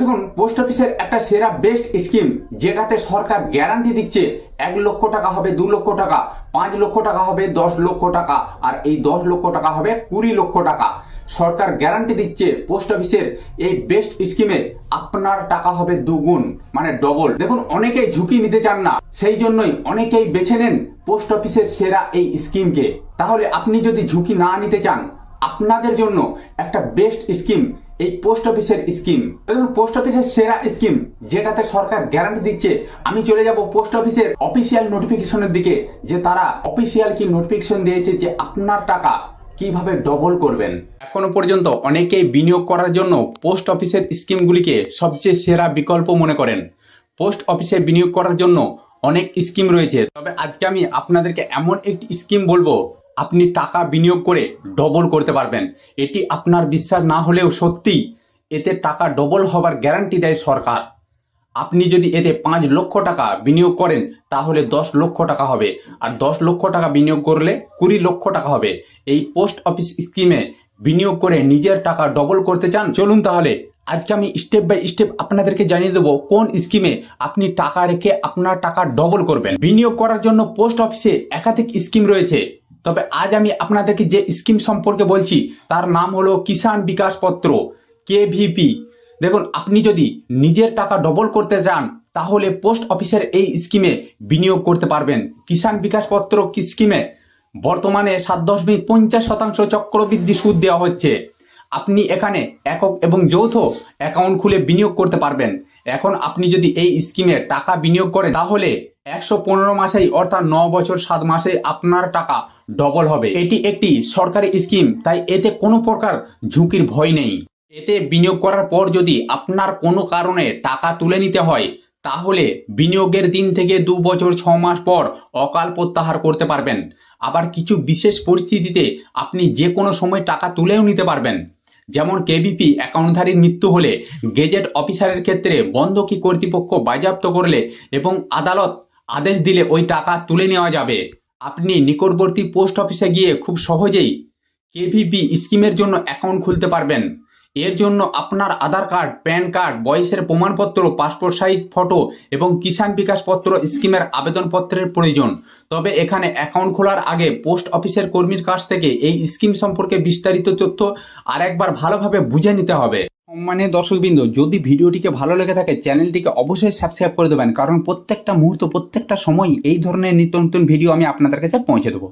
দেখুন, পোস্ট অফিসের একটা সেরা বেস্ট স্কিম, যেটাতে সরকার গ্যারান্টি দিচ্ছে এক লক্ষ টাকা হবে, দু লক্ষ টাকা, পাঁচ লক্ষ টাকা হবে, দশ লক্ষ টাকা, আর এই দশ লক্ষ টাকা হবে কুড়ি লক্ষ টাকা। সরকার গ্যারান্টি দিচ্ছে পোস্ট অফিসের এই বেস্ট স্কিমে আপনার টাকা হবে দুগুণ মানে ডবল। দেখুন, অনেকেই ঝুঁকি নিতে চান না, সেই জন্যই অনেকেই বেছে নেন পোস্ট অফিসের সেরা এই স্কিমকে। তাহলে আপনি যদি ঝুঁকি না নিতে চান, আপনাদের জন্য একটা বেস্ট স্কিম এই পোস্ট অফিসের স্কিম। দেখুন, পোস্ট অফিসের সেরা স্কিম যেটাতে সরকার গ্যারান্টি দিচ্ছে, আমি চলে যাব পোস্ট অফিসের অফিসিয়াল নোটিফিকেশনের দিকে, যে তারা অফিসিয়াল কি নোটিফিকেশন দিয়েছে যে আপনার টাকা কীভাবে ডবল করবেন। এখনও পর্যন্ত অনেকেই বিনিয়োগ করার জন্য পোস্ট অফিসের স্কিমগুলিকে সবচেয়ে সেরা বিকল্প মনে করেন। পোস্ট অফিসে বিনিয়োগ করার জন্য অনেক স্কিম রয়েছে। তবে আজকে আমি আপনাদেরকে এমন একটি স্কিম বলব আপনি টাকা বিনিয়োগ করে ডবল করতে পারবেন। এটি আপনার বিশ্বাস না হলেও সত্যি, এতে টাকা ডবল হবার গ্যারান্টি দেয় সরকার। আপনি যদি এতে পাঁচ লক্ষ টাকা বিনিয়োগ করেন, তাহলে দশ লক্ষ টাকা হবে। আর দশ লক্ষ টাকা বিনিয়োগ করলে কুড়ি লক্ষ টাকা হবে। এই পোস্ট অফিস স্কিমে বিনিয়োগ করে নিজের টাকা ডবল করতে চান, চলুন তাহলে। আজকে আমি স্টেপ বাই স্টেপ আপনাদেরকে জানিয়ে দেবো কোন স্কিমে আপনি টাকা রেখে আপনার টাকা ডবল করবেন। বিনিয়োগ করার জন্য পোস্ট অফিসে একাধিক স্কিম রয়েছে। তবে আজ আমি আপনাদেরকে যে স্কিম সম্পর্কে বলছি, তার নাম হলো কিষাণ বিকাশ পত্র কেভিপি দেখুন, আপনি যদি নিজের টাকা ডবল করতে চান, তাহলে পোস্ট অফিসের এই স্কিমে বিনিয়োগ করতে পারবেন। কিষাণ বিকাশ পত্র কি স্কিমে? বর্তমানে সাত দশমিক পঞ্চাশ শতাংশ চক্রবৃদ্ধি সুদ দেওয়া হচ্ছে। আপনি এখানে একক এবং যৌথ অ্যাকাউন্ট খুলে বিনিয়োগ করতে পারবেন। এখন আপনি যদি এই স্কিমে টাকা বিনিয়োগ করেন, তাহলে একশো পনেরো মাসেই, অর্থাৎ ন বছর সাত মাসে আপনার টাকা ডবল হবে। এটি একটি সরকারি স্কিম, তাই এতে কোনো প্রকার ঝুঁকির ভয় নেই। এতে বিনিয়োগ করার পর যদি আপনার কোনো কারণে টাকা তুলে নিতে হয়, তাহলে বিনিয়োগের দিন থেকে দু বছর ছ মাস পর অকাল প্রত্যাহার করতে পারবেন। আবার কিছু বিশেষ পরিস্থিতিতে আপনি যে কোনো সময় টাকা তুলেও নিতে পারবেন। যেমন কেবিপি অ্যাকাউন্টধারীর মৃত্যু হলে গেজেট অফিসারের ক্ষেত্রে বন্ধকি কর্তৃপক্ষ বাজেয়াপ্ত করলে এবং আদালত আদেশ দিলে ওই টাকা তুলে নেওয়া যাবে। আপনি নিকটবর্তী পোস্ট অফিসে গিয়ে খুব সহজেই কেভিপি স্কিমের জন্য অ্যাকাউন্ট খুলতে পারবেন। এর জন্য আপনার আধার কার্ড, প্যান কার্ড, বয়সের প্রমাণপত্র, পাসপোর্ট সাইজ, ফটো এবং কিষাণ বিকাশ পত্র স্কিমের আবেদনপত্রের প্রয়োজন। তবে এখানে অ্যাকাউন্ট খোলার আগে পোস্ট অফিসের কর্মীর কাছ থেকে এই স্কিম সম্পর্কে বিস্তারিত তথ্য আরেকবার ভালোভাবে বুঝে নিতে হবে। সম্মানীয় দর্শকবৃন্দ, যদি ভিডিওটিকে ভালো লেগে থাকে, চ্যানেলটিকে অবশ্যই সাবস্ক্রাইব করে দেবেন। কারণ প্রত্যেকটা মুহূর্ত, প্রত্যেকটা সময় এই ধরনের নিত্য নতুন ভিডিও আমি আপনাদের কাছে পৌঁছে দেবো।